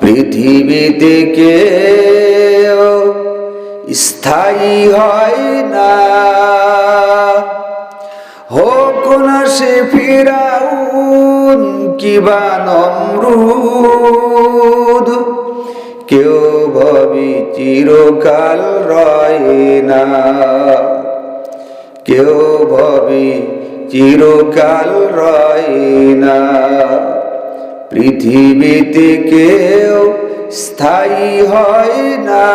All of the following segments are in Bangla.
পৃথিবীতে কেউ স্থায়ী হয় না। হোক না সে ফিরাউন কিবা নমরুদ, কেউ ভাবি চিরকাল রয় না। কেউ ভাবি চিরকাল রয় না। পৃথিবীতে কেউ স্থায়ী হয় না।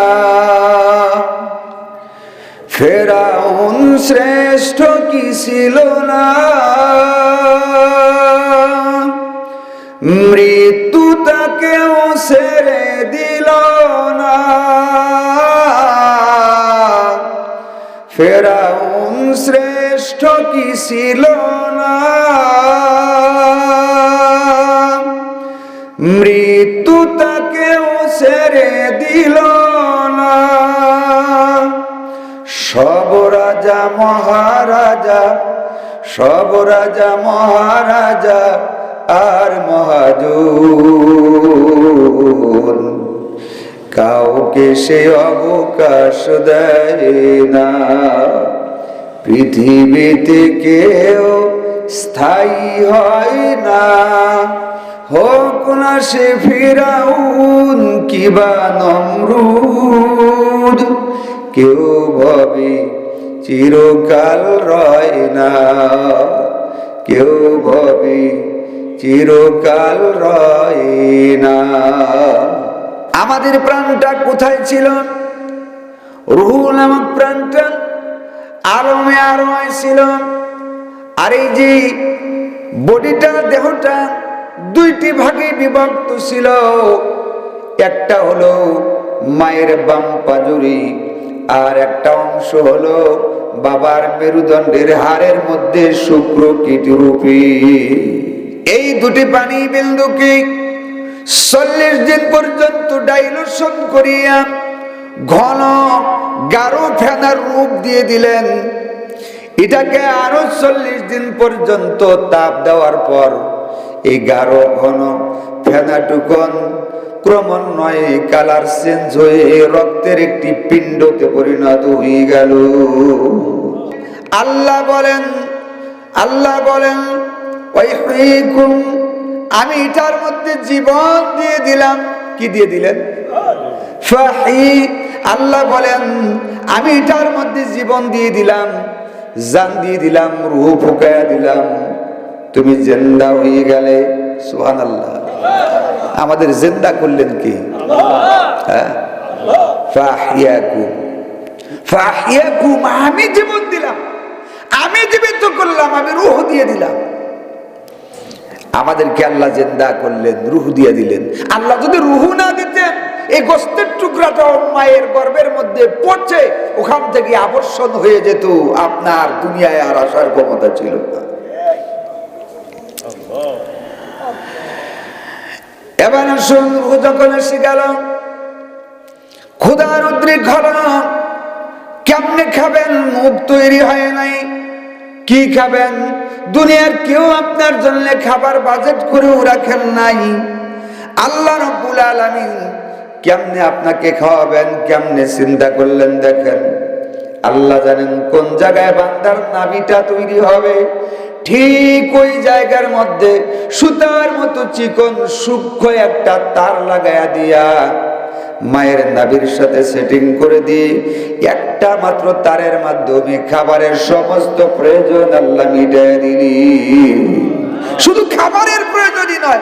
ফেরাউন শ্রেষ্ঠ কি ছিল না? মৃত্যু তাকেও সেরে দিল না। ফেরাউন শ্রেষ্ঠ কি ছিল না? তাকেও সেরে দিল না। সব রাজা, মহারাজা, সব রাজা, মহারাজা আর মহাজন। কাউকে সে অবকাশ দেয় না। পৃথিবীতে কেউ স্থায়ী হয় না। হোক না সে ফিরাউন কিবা নমরুদ? কেউ ভাবে চিরকাল রয় না। কেউ ভাবে চিরকাল রয় না। আমাদের প্রাণটা কোথায় ছিল? রুহু নামক প্রাণটা আরমে আরমায় ছিল। আর এই যে বডিটা, দেহটা দুইটি ভাগে বিভক্ত ছিল। একটা হলো মায়ের বাম পাজুরি, আর একটা অংশ হলো বাবার মেরুদণ্ডের হাড়ের মধ্যে শুক্র কীটরূপী এই দুটি পানি বিন্দুকে চল্লিশ দিন পর্যন্ত ডাইলুশন করিয়া ঘন গাঢ় ফেনার রূপ দিয়ে দিলেন। এটাকে আরও চল্লিশ দিন পর্যন্ত তাপ দেওয়ার পর এই গাঢ় ঘন ফেনাটুকন। ক্রমান্বয়ে কালার চেঞ্জ হয়ে রক্তের একটি পিণ্ডতে পরিণত হয়ে গেল। আল্লাহ বলেন আল্লাহ বলেন আমি এটার মধ্যে জীবন দিয়ে দিলাম। কি দিয়ে দিলেন? আল্লাহ বলেন, আমি এটার মধ্যে জীবন দিয়ে দিলাম, জান দিয়ে দিলাম ফুকায়া দিলাম। তুমি জেন্দা হয়ে গেলে সুহান আল্লাহ আমাদের জেন্দা করলেন কি? হ্যাঁ? আমি জীবন দিলাম। আমি জীবিত করলাম, আমি রুহ দিয়ে দিলাম। আমাদেরকে আল্লাহ জেন্দা করলেন, রুহ দিয়ে দিলেন। আল্লাহ যদি রুহু না দিতেন, এই গোস্তের টুকরাটা মায়ের গর্বের মধ্যে পড়ছে ওখান থেকে আবর্ষণ হয়ে যেত। আপনার দুনিয়ায় আর আসার ক্ষমতা ছিল না। এবার আসুন রুহু যখন এসে গেল ক্ষুদার উদ্রিক হল কেমনে খাবেন? মুখ তৈরি হয় নাই। কি খাবেন? দুনিয়ার কেউ আপনার জন্য খাবার বাজেট করেও রাখেন নাই। আল্লাহ রব্বুল আলামিন কেমনে আপনাকে খাওয়াবেন? কেমনে চিন্তা করলেন দেখেন? আল্লাহ জানেন কোন জায়গায় বান্দার নাভিটা তৈরি হবে। ঠিক ওই জায়গার মধ্যে সুতার মতো চিকন সূক্ষ্ম একটা তার লাগায়া দিয়া মায়ের নাভির সাথে সেটিং করে দিয়ে একটা মাত্র তারের মাধ্যমে খাবারের সমস্ত প্রয়োজন আল্লাহ মিটাই দিলি। শুধু খাবারের প্রয়োজনই নয়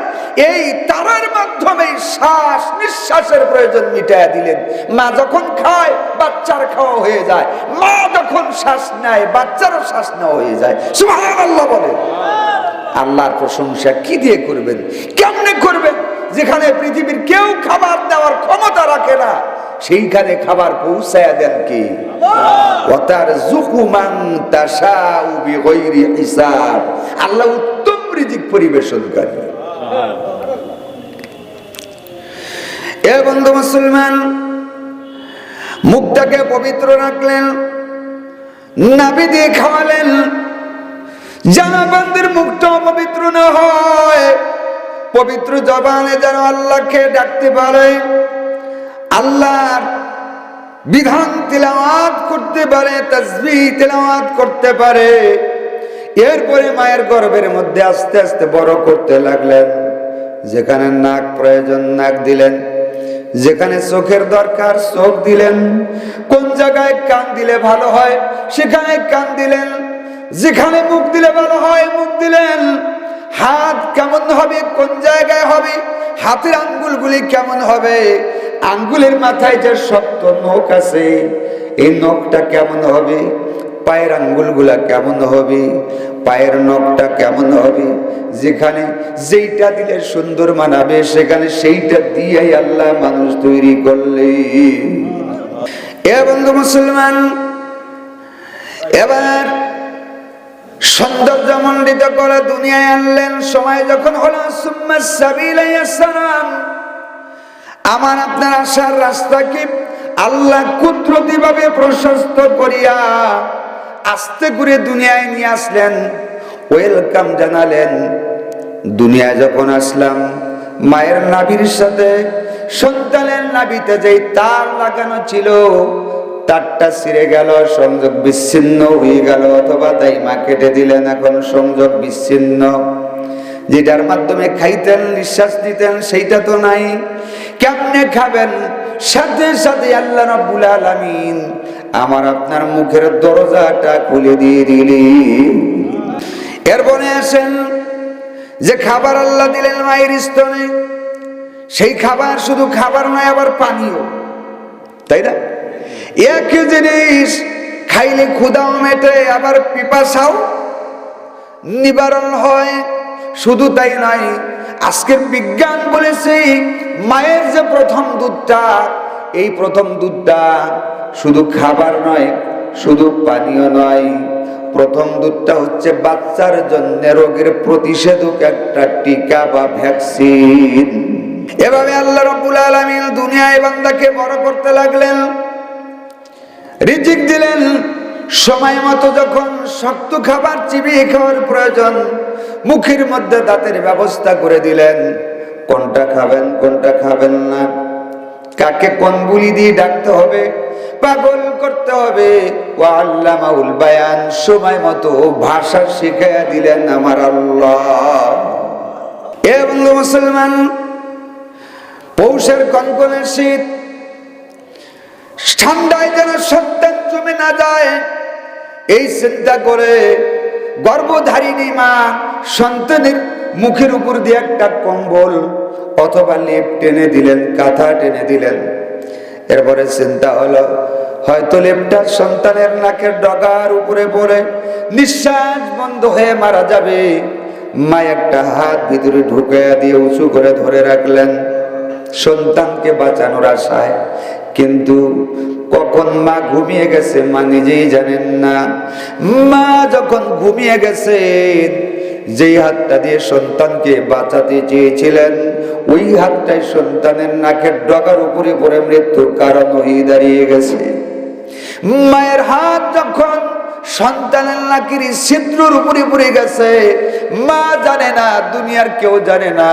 এই তারার মাধ্যমে শ্বাস নিঃশ্বাসের প্রয়োজন মিটাইয়া দিলেন। মা যখন খায় বাচ্চার খাওয়া হয়ে যায়। মা যখন শ্বাস নেয় বাচ্চারও শ্বাস নেওয়া হয়ে যায়। সুবহানাল্লাহ বলে। আল্লাহর প্রশংসা কি দিয়ে করবেন? কেমনে করবেন? যেখানে পৃথিবীর কেউ খাবার দেওয়ার ক্ষমতা রাখে না সেইখানে খাবার পৌঁছায়া দেন কি? আল্লাহ। উত্তম রিজিক পরিবেশনকারী। এ বন্ধু মুসলমান, মুখটাকে পবিত্র রাখলেন নাবি দিয়ে খাওয়ালেন। জানাবানদের মুখটা অপবিত্র না হয়, পবিত্র জবানে যেন আল্লাহকে ডাকতে পারে, আল্লাহর বিধান তেলাওয়াত করতে পারে তসবি তেলাওয়াত করতে পারে। এরপরে মায়ের গর্ভের মধ্যে আস্তে আস্তে বড় করতে লাগলেন। যেখানে নাক প্রয়োজন, নাক দিলেন। যেখানে চোখের দরকার, চোখ দিলেন। কোন জায়গায় কান দিলে ভালো হয়, সেখানে কান দিলেন। যেখানে মুখ দিলে ভালো হয়, মুখ দিলেন। হাত কেমন হবে, কোন জায়গায় হবে, হাতের আঙ্গুলগুলি কেমন হবে, আঙ্গুলের মাথায় যে শক্ত নখ আছে, এই নখটা কেমন হবে পায়ের আঙ্গুলগুলা কেমন হবে? পায়ের নখটা কেমন হবে? যেখানে যেইটা দিলে সুন্দর মানাবে, সেখানে সেইটা দিয়েই আল্লাহ মানুষ তৈরি করলে। এ বন্ধু মুসলমান, এবার করে দুনিয়ায় আনলেন। সময় যখন হলো আমার আপনার আসার রাস্তাকে আল্লাহ কুদরতি ভাবে প্রশস্ত করিয়া আস্তে করে দুনিয়ায় নিয়ে আসলেন, ওয়েলকাম জানালেন। দুনিয়ায় যখন আসলাম, মায়ের নাভির সাথে, সন্তানের নাভিতে যেই তার লাগানো ছিল, তারটা ছিঁড়ে গেল, সংযোগ বিচ্ছিন্ন হয়ে গেল, অথবা তাই মা কেটে দিলেন, এখন সংযোগ বিচ্ছিন্ন। যেটার মাধ্যমে খাইতেন, নিঃশ্বাস নিতেন, সেইটা তো নাই। কেমনে খাবেন? সাথে সাথে আল্লাহ রাব্বুল আলামিন আমার আপনার মুখের দরজাটা খুলে দিয়ে দিলি। এরপরে আসেন, যে খাবার আল্লাহ দিলেন মায়ের স্তনে, সেই খাবার শুধু খাবার নয়, আবার পানীয়। তাই না? এক জিনিস খাইলে ক্ষুদাও মেটে, আবার পিপাসাও নিবারণ হয়। শুধু তাই নয়, আজকের বিজ্ঞান বলেছে, মায়ের যে প্রথম দুধটা, এই প্রথম দুধটা শুধু খাবার নয়, শুধু পানীয় নয়। প্রথম দুধটা হচ্ছে বাচ্চার জন্য রোগের প্রতিষেধক একটা টিকা বা ভ্যাকসিন। এভাবে আল্লাহ রবুল আলামিন দুনিয়ায় বান্দাকে বড় করতে লাগলেন, রিজিক দিলেন। সময় মতো যখন শক্ত খাবার, চিবিয়ে খাওয়ার প্রয়োজন, মুখের মধ্যে দাঁতের ব্যবস্থা করে দিলেন। কোনটা খাবেন কোনটা খাবেন না। কাকে কোন বুলি দিয়ে ডাকতে হবে পাগল করতে হবে। ও আল্লাহ মাউল বায়ান সময় মতো ভাষা শিখাইয়া দিলেন আমার আল্লাহ। এ বন্ধু মুসলমান, পৌষের কনকনের শীত, ঠান্ডায় যেন সন্তান জমে না যায়, এই চিন্তা করে গর্ভধারিণী মা সন্তানের মুখের উপর দিয়ে একটা কম্বল অথবা লেপ টেনে দিলেন, কাঁথা টেনে দিলেন। এরপরে চিন্তা হলো, হয়তো লেপটা সন্তানের নাকের ডগার উপরে পড়ে নিঃশ্বাস বন্ধ হয়ে মারা যাবে। মা একটা হাত ভিতরে ঢুকে দিয়ে উঁচু করে ধরে রাখলেন। সন্তানকে বাঁচানোর আশায়। কিন্তু কখন মা ঘুমিয়ে গেছে, মা নিজেই জানেন না। মা যখন ঘুমিয়ে গেছেন যেই হাতটা দিয়ে সন্তানকে বাঁচাতে চেয়েছিলেন ওই হাতটাই সন্তানের নাকের ডগার উপরে পড়ে মৃত্যুর কারণ হয়ে দাঁড়িয়ে গেছে। মায়ের হাত যখন সন্তানের নাকির ছিদ্রর উপরে পড়ে গেছে, মা জানে না, দুনিয়ার কেউ জানে না,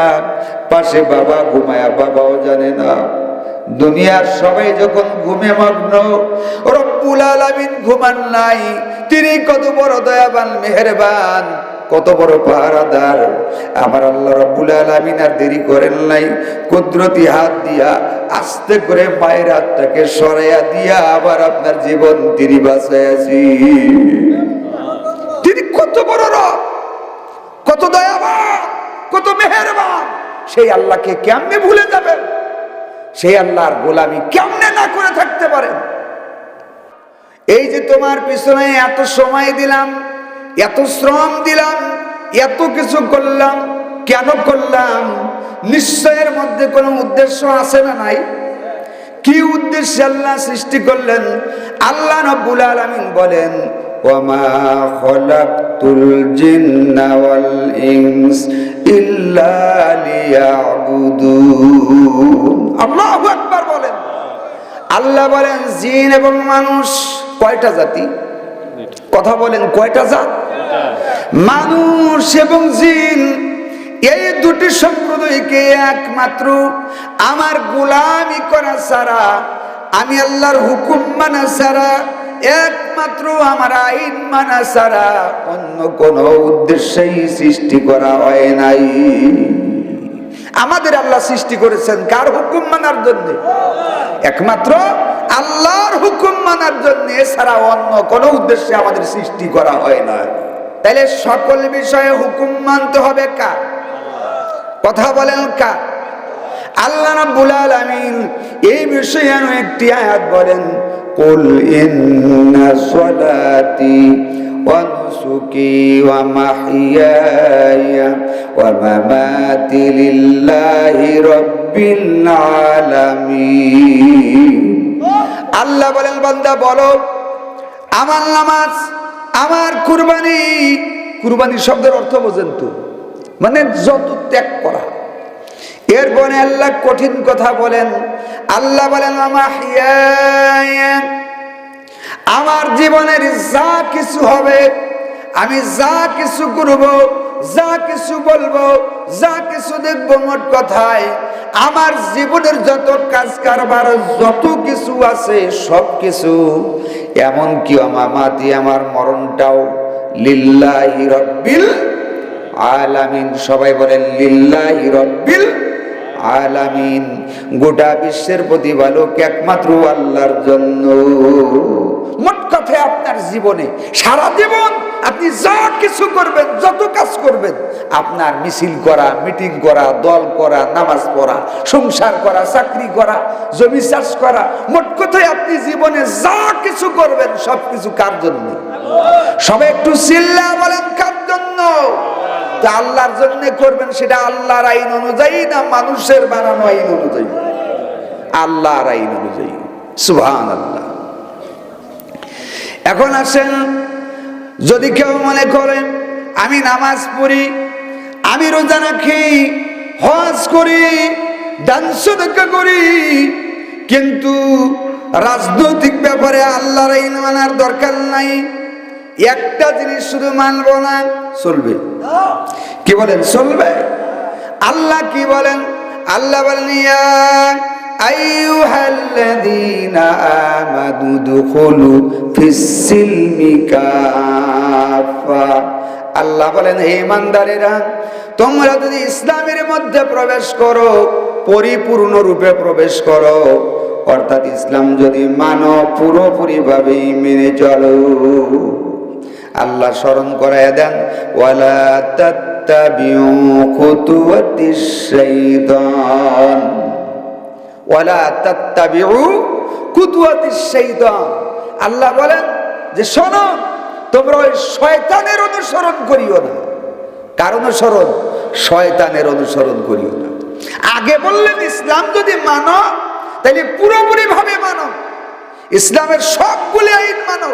পাশে বাবা ঘুমায়া বাবাও জানে না। দুনিয়ার সবাই যখন ঘুমে মগ্ন, রব্বুল আলামিন ঘুমান নাই, তিনি কত বড় দয়াবান, মেহেরবান কত বড় পাহারাদার। আমার আল্লাহ রব্বুল আলামিন আর দেরি করেন নাই। কুদরতি হাত দিয়া আস্তে করে মায়ের হাতটাকে সরাইয়া দিয়া আবার আপনার জীবন তিনি বাঁচাইয়াছি তিনি কত বড় রব, কত দয়াবান, কত মেহেরবান। সেই আল্লাহকে কেমনে ভুলে যাবেন? সেই আল্লাহর গোলামি কেমনে না করে থাকতে পারেন? এই যে তোমার পিছনে এত সময় দিলাম এত শ্রম দিলাম এত কিছু করলাম কেন করলাম? নিশ্চয়ের মধ্যে কোনো উদ্দেশ্য আছে না নাই? কি উদ্দেশ্যে আল্লাহ সৃষ্টি করলেন? আল্লাহ রব্বুল আলামিন বলেন ওয়ামা খলাকতুল জিন্না ওয়াল ইনস ইল্লা লিয়াবুদুন। আল্লাহু আকবার বলেন। আল্লাহ বলেন জিন এবং মানুষ কয়টা জাতি? কথা বলেন কয়টা জাত? মানুষ এবং জিন, এই দুটি সম্প্রদায়কে একমাত্র আমার গোলামি করা ছাড়া, আমি আল্লাহর হুকুম মানা ছাড়া, একমাত্র আমার আইন মানা ছাড়া অন্য কোনো উদ্দেশ্যেই সৃষ্টি করা হয় নাই। আমাদের আল্লাহ সৃষ্টি করেছেন কার হুকুম মানার জন্য? একমাত্র আল্লাহর হুকুম মানার জন্য, এছাড়া অন্য কোনো উদ্দেশ্যে আমাদের সৃষ্টি করা হয় না তাহলে সকল বিষয়ে হুকুম মানতে হবে কার? কথা বলেন কার? আল্লাহ রাব্বুল আলামিন এই বিষয়ে আরও একটি আয়াত বলেন, কুল ইন্না সলাতি ওয়া নুসুকি ওয়া মাহইয়ায়া ওয়া মামাতি লিল্লাহি রাব্বিল আলামিন। আল্লাহ বলেন, বান্দা, বলো, আমার নামাজ আমার কুরবানি কুরবানি শব্দের অর্থ বোঝেন তো। মানে যত ত্যাগ করা। এরপরে আল্লাহ কঠিন কথা বলেন। আল্লাহ বলেন আমার জীবনের যা কিছু হবে, আমি যা কিছু করব যা কিছু বলব যা কিছু দেখব মোট কথায়, আমার জীবনের যত কাজ কারবার, যত কিছু আছে, সব কিছু, এমনকি আমামাতি আমার মরণটাও লিল্লাহি রব্বিল আলামিন। সবাই বলেন, লিল্লাহি রব্বিল আলামিন। গোটা বিশ্বের প্রতিপালক একমাত্র আল্লাহর জন্য। মোট কথায় আপনার জীবনে। সারা জীবন আপনি যা কিছু করবেন, যত কাজ করবেন, আপনার মিছিল করা, মিটিং করা, দল করা, নামাজ পড়া, সংসার করা, চাকরি করা, জমি চাষ করা, মোট কথায় আপনি জীবনে যা কিছু করবেন সব কিছু কার জন্য? সবাই একটু চিল্লা বলেন, কার জন্য? তা আল্লাহর জন্য করবেন, সেটা আল্লাহর আইন অনুযায়ী না মানুষের বানানো আইন অনুযায়ী? আল্লাহর আইন অনুযায়ী। সুহান আল্লাহ এখন আসেন, যদি কেউ মনে করেন আমি নামাজ পড়ি, আমি রোজা রাখি, হজ করি সদকা করি, কিন্তু রাজনৈতিক ব্যাপারে আল্লাহর আইন মানার দরকার নাই। একটা জিনিস শুধু মানব না, চলবে। কি বলেন, চলবে? আল্লাহ কি বলেন? আল্লাহ বলেন, ইয়া আইয়ুহাল্লাযীনা আমানু দুখুলু ফিস-সিলমি কাফা আল্লাহ বলেন, হে ইমানদারেরা, তোমরা যদি ইসলামের মধ্যে প্রবেশ করো পরিপূর্ণ রূপে প্রবেশ করো, অর্থাৎ ইসলাম যদি মানো পুরোপুরি ভাবেই মেনে চলো। আল্লাহ স্মরণ করায় দেন, ওয়ালা তাত্তাবিউ খুতুওয়াতিশ শাইতান আল্লাহ বলেন যে, শোনো, তোমরা ওই শয়তানের অনুসরণ করিও না। কার অনুসরণ? শয়তানের অনুসরণ করিও না। আগে বললেন, ইসলাম যদি মানো তাহলে পুরোপুরি ভাবে মানো। ইসলামের সবগুলি আইন মানো।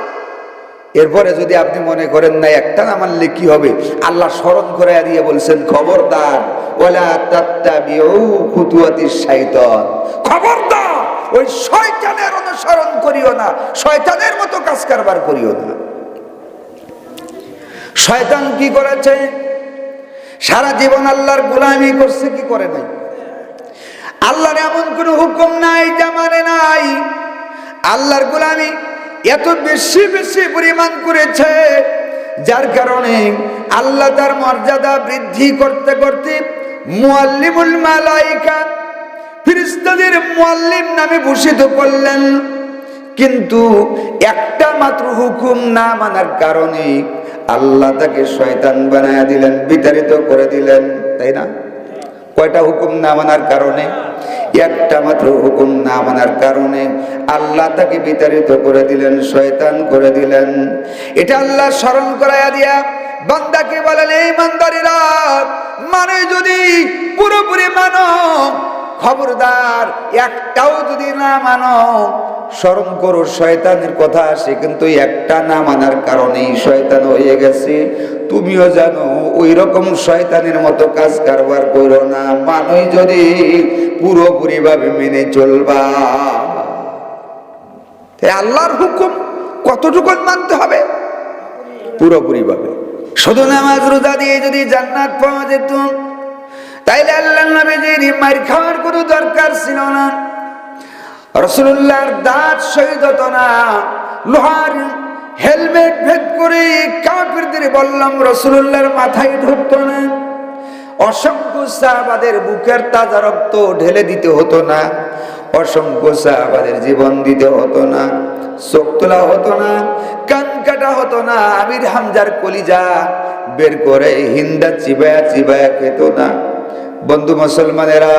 এরপরে যদি আপনি মনে করেন না, একটা না মানলে কি হবে? আল্লাহ স্মরণ করে দিয়ে বলছেন, খবরদার ওলা খবরদার, ওই শয়তানের অনুসরণ করিও না, শয়তানের মতো কাজ কারবার করিও না। শয়তান কি করেছে? সারা জীবন আল্লাহর গোলামি করছে, কি করে নাই? আল্লাহর এমন কোন হুকুম নাই, যা মানে নাই। আল্লাহর গোলামি এত বেশি বেশি পরিমাণ করেছে, যার কারণে আল্লাহ তার মর্যাদা বৃদ্ধি করতে করতে মুআল্লিমুল মালাইকা ফিরিস্তাদের মুআল্লিম নামে ভূষিত করলেন। কিন্তু একটা মাত্র হুকুম না মানার কারণে আল্লাহ তাকে শয়তান বানায় দিলেন, বিতাড়িত করে দিলেন, তাই না? কয়টা হুকুম না মানার কারণে? একটা মাত্র হুকুম না মানার কারণে। আল্লাহ তাকে বিতাড়িত করে দিলেন, শয়তান করে দিলেন। এটা আল্লাহ স্মরণ করাইয়া দিয়া বান্দাকে বলেন, এই মান্দারিরা মানে যদি পুরোপুরি খবরদার, একটাও যদি না মানো স্মরণ করো, শয়তানের কথা আসে, কিন্তু একটা না মানার কারণেই শয়তান হয়ে গেছে। তুমিও জানো ওই রকম শয়তানের মতো কাজ কারবার করো না, মানুষ যদি পুরোপুরি ভাবে মেনে চলবা। আল্লাহর হুকুম কতটুকু মানতে হবে? পুরোপুরি ভাবে শুধু নামাজ, রোজা দিয়ে যদি জান্নাত পাওয়া যেত তাইলে আল্লাহ নবীজির মার খাওয়ার কোনো দরকার ছিল না। রসুল্লাহর দাঁত শহীদ হতো না। লোহার হেলমেট ভেদ করে কাফিরদের বললাম রসুল্লাহর মাথায় ঢুকতো না। অসংখ্য সাহাবাদের বুকের তাজা রক্ত ঢেলে দিতে হতো না। অসংখ্য সাহাবাদের জীবন দিতে হতো না। চোখ তোলা হতো না। কান কাটা হতো না। আমির হামজার কলিজা বের করে হিন্দা চিবায়া চিবায়া খেত না। বন্ধু মুসলমানেরা,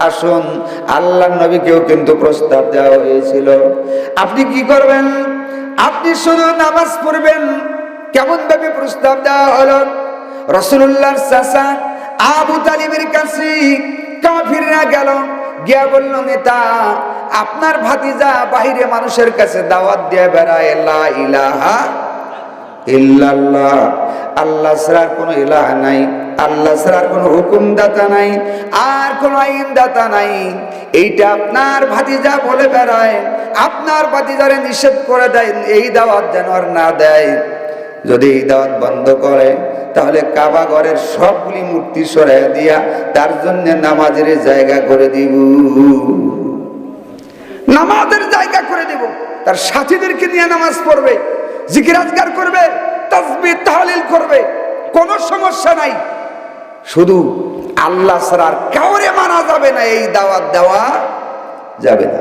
আসুন আল্লাহ নবীকেও কিন্তু প্রস্তাব দেওয়া হয়েছিল। আপনি কি করবেন? আপনি শুধু নামাজ পড়বেন। কেমন ভাবে প্রস্তাব দেওয়া হলো? রসুল্লাহর চাষা আবু তালিবের কাছে কাফিররা গেল, গিয়া বলল, নেতা, আপনার ভাতিজা বাহিরে মানুষের কাছে দাওয়াত দিয়ে বেড়ায় ইলাহা ইল্লাল্লাহ। আল্লাহ ছাড়ার কোনো ইলাহা নাই। আল্লাহ ছাড়ার কোনো হুকুমদাতা নাই, আর কোনো আইনদাতা নাই। এইটা আপনার ভাতিজা বলে বেড়ায়, আপনার ভাতিজারে নিষেধ করে দেয়, এই দাওয়াত যেন আর না দেয়। যদি এই দাওয়াত বন্ধ করে, তাহলে কাবা ঘরের সবগুলি মূর্তি সরাই দিয়া তার জন্য নামাজের জায়গা করে দিব। নামাজের জায়গা করে দেব। তার সাথীদেরকে নিয়ে নামাজ পড়বে জিকিরাজগার করবে, তাসবিহ, তাহলিল করবে। কোনো সমস্যা নাই। শুধু আল্লাহ আর কাউরে মানা যাবে না এই দাওয়াত দেওয়া যাবে না।